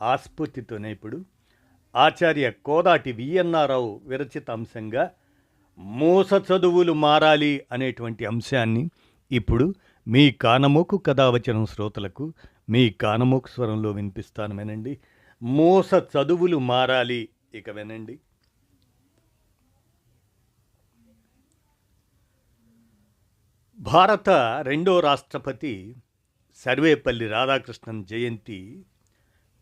ఆస్ఫూర్తితోనే ఇప్పుడు ఆచార్య కోదాటి విఎన్ఆర్రావు విరచిత అంశంగా మూస చదువులు మారాలి అనేటువంటి అంశాన్ని ఇప్పుడు మీ కానమోకు కథావచనం శ్రోతలకు మీ కానమోకు స్వరంలో వినిపిస్తాను వినండి. మూస చదువులు మారాలి ఇక వినండి. భారత రెండో రాష్ట్రపతి సర్వేపల్లి రాధాకృష్ణన్ జయంతి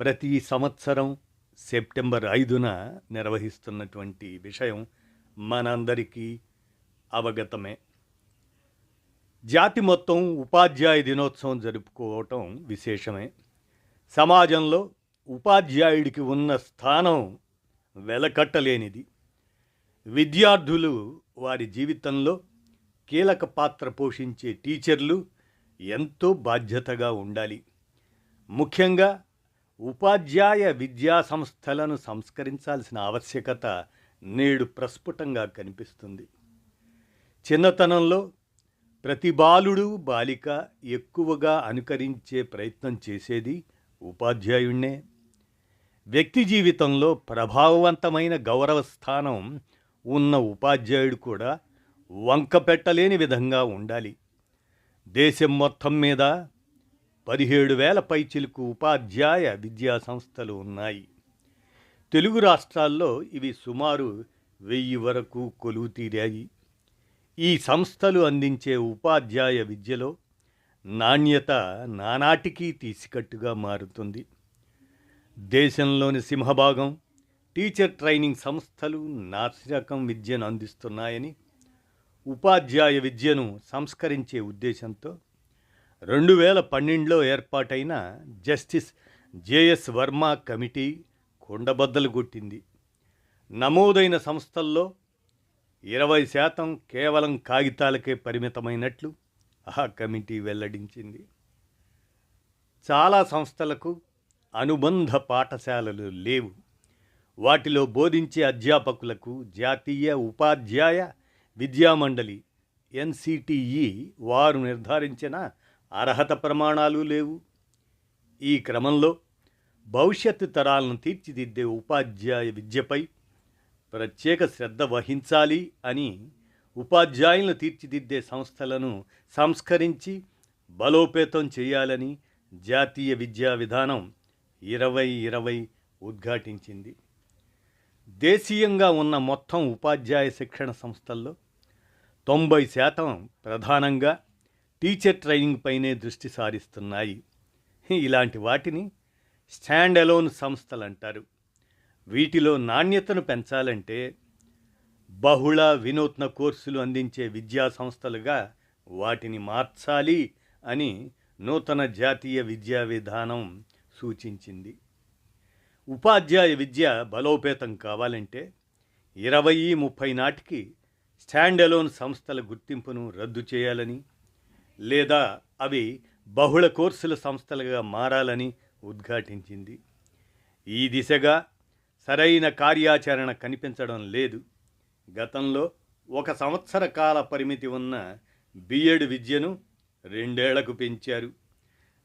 ప్రతి సంవత్సరం సెప్టెంబర్ ఐదున నిర్వహిస్తున్నటువంటి విషయం మనందరికీ అవగతమే. జాతి మొత్తం ఉపాధ్యాయ దినోత్సవం జరుపుకోవటం విశేషమే. సమాజంలో ఉపాధ్యాయుడికి ఉన్న స్థానం వెలకట్టలేనిది. విద్యార్థులు వారి జీవితంలో కీలక పాత్ర పోషించే టీచర్లు ఎంతో బాధ్యతగా ఉండాలి. ముఖ్యంగా ఉపాధ్యాయ విద్యా సంస్థలను సంస్కరించాల్సిన ఆవశ్యకత నేడు ప్రస్ఫుటంగా కనిపిస్తుంది. చిన్నతనంలో ప్రతి బాలుడు బాలిక ఎక్కువగా అనుకరించే ప్రయత్నం చేసేది ఉపాధ్యాయుణ్ణే. వ్యక్తి జీవితంలో ప్రభావవంతమైన గౌరవ స్థానం ఉన్న ఉపాధ్యాయుడు కూడా వంక పెట్టలేని విధంగా ఉండాలి. దేశం మొత్తం మీద పదిహేడు వేల పైచిలకు ఉపాధ్యాయ విద్యా సంస్థలు ఉన్నాయి. తెలుగు రాష్ట్రాల్లో ఇవి సుమారు వెయ్యి వరకు కొలువు తీరాయి ఈ సంస్థలు అందించే ఉపాధ్యాయ విద్యలో నాణ్యత నానాటికి తీసికట్టుగా మారుతుంది. దేశంలోని సింహభాగం టీచర్ ట్రైనింగ్ సంస్థలు నాసిరకం విద్యను అందిస్తున్నాయని ఉపాధ్యాయ విద్యను సంస్కరించే ఉద్దేశంతో రెండు వేల పన్నెండులో ఏర్పాటైన జస్టిస్ జేఎస్ వర్మ కమిటీ కొండబద్దలు కొట్టింది. నమోదైన సంస్థల్లో ఇరవై శాతం కేవలం కాగితాలకే పరిమితమైనట్లు ఆ కమిటీ వెల్లడించింది. చాలా సంస్థలకు అనుబంధ పాఠశాలలు లేవు. వాటిలో బోధించే అధ్యాపకులకు జాతీయ ఉపాధ్యాయ విద్యామండలి ఎన్సిటిఈ వారు నిర్ధారించిన అర్హత ప్రమాణాలు లేవు. ఈ క్రమంలో భవిష్యత్తు తరాలను తీర్చిదిద్దే ఉపాధ్యాయ విద్యపై ప్రత్యేక శ్రద్ధ వహించాలి అని ఉపాధ్యాయులను తీర్చిదిద్దే సంస్థలను సంస్కరించి బలోపేతం చేయాలని జాతీయ విద్యా విధానం ఇరవై ఇరవై ఉద్ఘాటించింది. దేశీయంగా ఉన్న మొత్తం ఉపాధ్యాయ శిక్షణ సంస్థల్లో తొంభై శాతం ప్రధానంగా టీచర్ ట్రైనింగ్ పైనే దృష్టి సారిస్తున్నాయి. ఇలాంటి వాటిని స్టాండ్ అలోన్ సంస్థలు అంటారు వీటిలో నాణ్యతను పెంచాలంటే బహుళ వినూత్న కోర్సులు అందించే విద్యా సంస్థలుగా వాటిని మార్చాలి అని నూతన జాతీయ విద్యా విధానం సూచించింది. ఉపాధ్యాయ విద్య బలోపేతం కావాలంటే ఇరవై ముప్పై నాటికి స్టాండ్ అలోన్ సంస్థల గుర్తింపును రద్దు చేయాలని లేదా అవి బహుళ కోర్సుల సంస్థలుగా మారాలని ఉద్ఘాటించింది. ఈ దిశగా సరైన కార్యాచరణ కనిపించడం లేదు. గతంలో ఒక సంవత్సర కాల పరిమితి ఉన్న బిఎడ్ విద్యను రెండేళ్ళకు పెంచారు.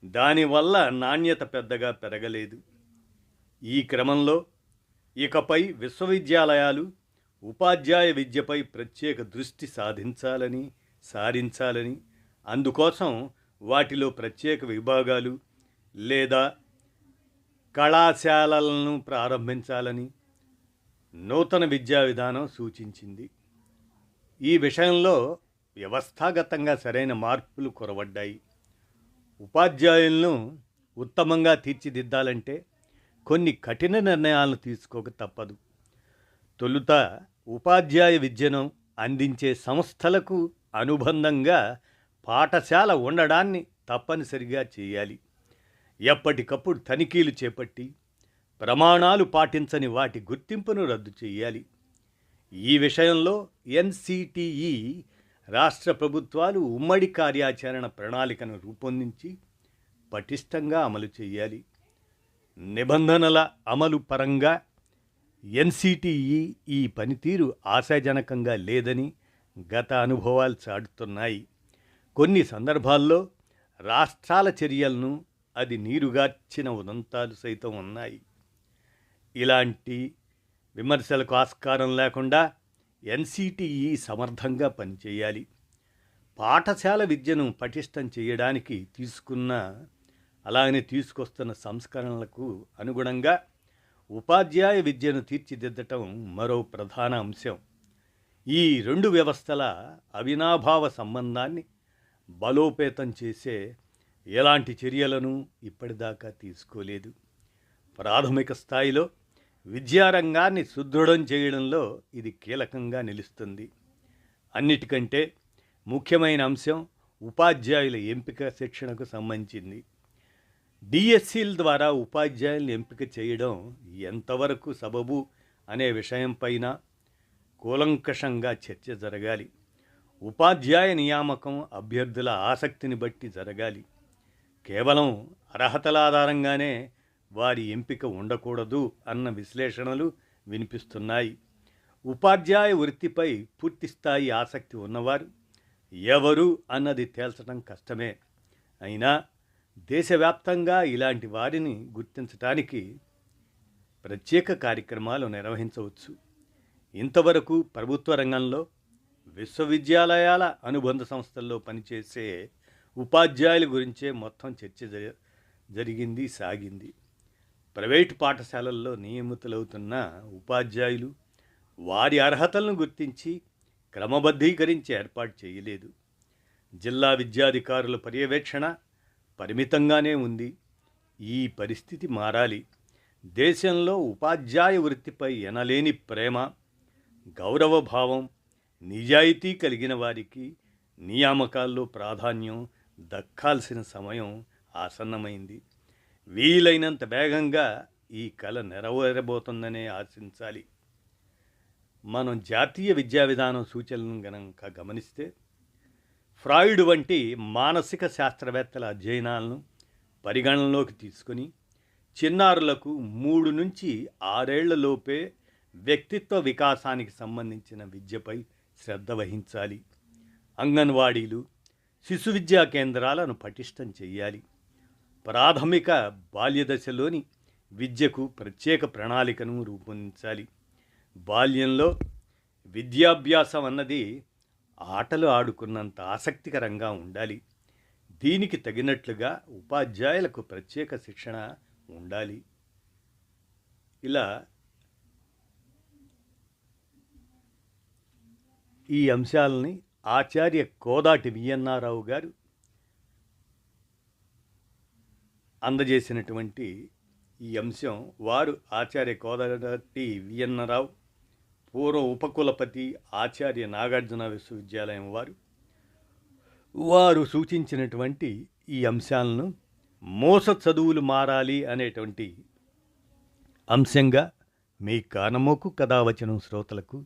దానివల్ల నాణ్యత పెద్దగా పెరగలేదు. ఈ క్రమంలో ఇకపై విశ్వవిద్యాలయాలు ఉపాధ్యాయ విద్యపై ప్రత్యేక దృష్టి సాధించాలని సారించాలని అందుకోసం వాటిలో ప్రత్యేక విభాగాలు లేదా కళాశాలలను ప్రారంభించాలని నూతన విద్యా విధానం సూచించింది. ఈ విషయంలో వ్యవస్థాగతంగా సరైన మార్పులు కొరవడ్డాయి. ఉపాధ్యాయులను ఉత్తమంగా తీర్చిదిద్దాలంటే కొన్ని కఠిన నిర్ణయాలను తీసుకోక తప్పదు. తొలుత ఉపాధ్యాయ విద్యను అందించే సంస్థలకు అనుబంధంగా పాఠశాల ఉండడాన్ని తప్పనిసరిగా చేయాలి. ఎప్పటికప్పుడు తనిఖీలు చేపట్టి ప్రమాణాలు పాటించని వాటి గుర్తింపును రద్దు చేయాలి. ఈ విషయంలో ఎన్సిటిఈ రాష్ట్ర ప్రభుత్వాలు ఉమ్మడి కార్యాచరణ ప్రణాళికను రూపొందించి పటిష్టంగా అమలు చేయాలి. నిబంధనల అమలు పరంగా ఎన్సిటిఈ ఈ పనితీరు ఆశాజనకంగా లేదని గత అనుభవాలు చాటుతున్నాయి. కొన్ని సందర్భాల్లో రాష్ట్రాల చర్యలను అది నీరుగార్చిన ఉదంతాలు సైతం ఉన్నాయి. ఇలాంటి విమర్శలకు ఆస్కారం లేకుండా ఎన్సిటిఈ సమర్థంగా పనిచేయాలి. పాఠశాల విద్యను పటిష్టం చేయడానికి తీసుకున్న అలాగనే తీసుకొస్తున్న సంస్కరణలకు అనుగుణంగా ఉపాధ్యాయ విద్యను తీర్చిదిద్దటం మరో ప్రధాన అంశం. ఈ రెండు వ్యవస్థల అవినాభావ సంబంధాన్ని బలోపేతం చేసే ఎలాంటి చర్యలను ఇప్పటిదాకా తీసుకోలేదు. ప్రాథమిక స్థాయిలో విద్యారంగాన్ని సుదృఢం చేయడంలో ఇది కీలకంగా నిలుస్తుంది. అన్నిటికంటే ముఖ్యమైన అంశం ఉపాధ్యాయుల ఎంపిక శిక్షణకు సంబంధించింది. డిఎస్సీల ద్వారా ఉపాధ్యాయులను ఎంపిక చేయడం ఎంతవరకు సబబు అనే విషయంపైన కూలంకషంగా చర్చ జరగాలి. ఉపాధ్యాయ నియామకం అభ్యర్థుల ఆసక్తిని బట్టి జరగాలి. కేవలం అర్హతల ఆధారంగానే వారి ఎంపిక ఉండకూడదు అన్న విశ్లేషణలు వినిపిస్తున్నాయి. ఉపాధ్యాయ వృత్తిపై పూర్తిస్థాయి ఆసక్తి ఉన్నవారు ఎవరు అన్నది తేల్చడం కష్టమే. అయినా దేశవ్యాప్తంగా ఇలాంటి వారిని గుర్తించటానికి ప్రత్యేక కార్యక్రమాలు నిర్వహించవచ్చు. ఇంతవరకు ప్రభుత్వ రంగంలో విశ్వవిద్యాలయాల అనుబంధ సంస్థల్లో పనిచేసే ఉపాధ్యాయుల గురించే మొత్తం చర్చ జ- జరిగింది సాగింది. ప్రైవేటు పాఠశాలల్లో నియమితులవుతున్న ఉపాధ్యాయులు వారి అర్హతలను గుర్తించి క్రమబద్ధీకరించి ఏర్పాటు చేయలేదు. జిల్లా విద్యాధికారుల పర్యవేక్షణ పరిమితంగానే ఉంది. ఈ పరిస్థితి మారాలి. దేశంలో ఉపాధ్యాయ వృత్తిపై ఎనలేని ప్రేమ గౌరవభావం నిజాయితీ కలిగిన వారికి నియామకాల్లో ప్రాధాన్యం దక్కాల్సిన సమయం ఆసన్నమైంది. వీలైనంత వేగంగా ఈ కళ నెరవేరబోతుందనే ఆశించాలి. మనం జాతీయ విద్యా విధానం సూచనలను గనక గమనిస్తే ఫ్రాయిడ్ వంటి మానసిక శాస్త్రవేత్తల అధ్యయనాలను పరిగణనలోకి తీసుకొని చిన్నారులకు మూడు నుంచి ఆరేళ్ళలోపే వ్యక్తిత్వ వికాసానికి సంబంధించిన విద్యపై శ్రద్ధ వహించాలి. అంగన్వాడీలు శిశు విద్యా కేంద్రాలను పటిష్టం చేయాలి ప్రాథమిక బాల్యదశలోని విద్యకు ప్రత్యేక ప్రణాళికను రూపొందించాలి. బాల్యంలో విద్యాభ్యాసం అన్నది ఆటలు ఆడుకున్నంత ఆసక్తికరంగా ఉండాలి. దీనికి తగినట్లుగా ఉపాధ్యాయులకు ప్రత్యేక శిక్షణ ఉండాలి. ఇలా ఈ అంశాలని ఆచార్య కోదాటి విఎన్ఆర్రావు గారు అందజేసినటువంటి ఈ అంశం వారు ఆచార్య కోదాటి విఎన్ఆర్రావు పూర్వ ఉపకులపతి ఆచార్య నాగార్జున విశ్వవిద్యాలయం వారు. వారు సూచించినటువంటి ఈ అంశాలను మోస చదువులు మారాలి అనేటువంటి అంశంగా మీ కానమోకు కథావచనం శ్రోతలకు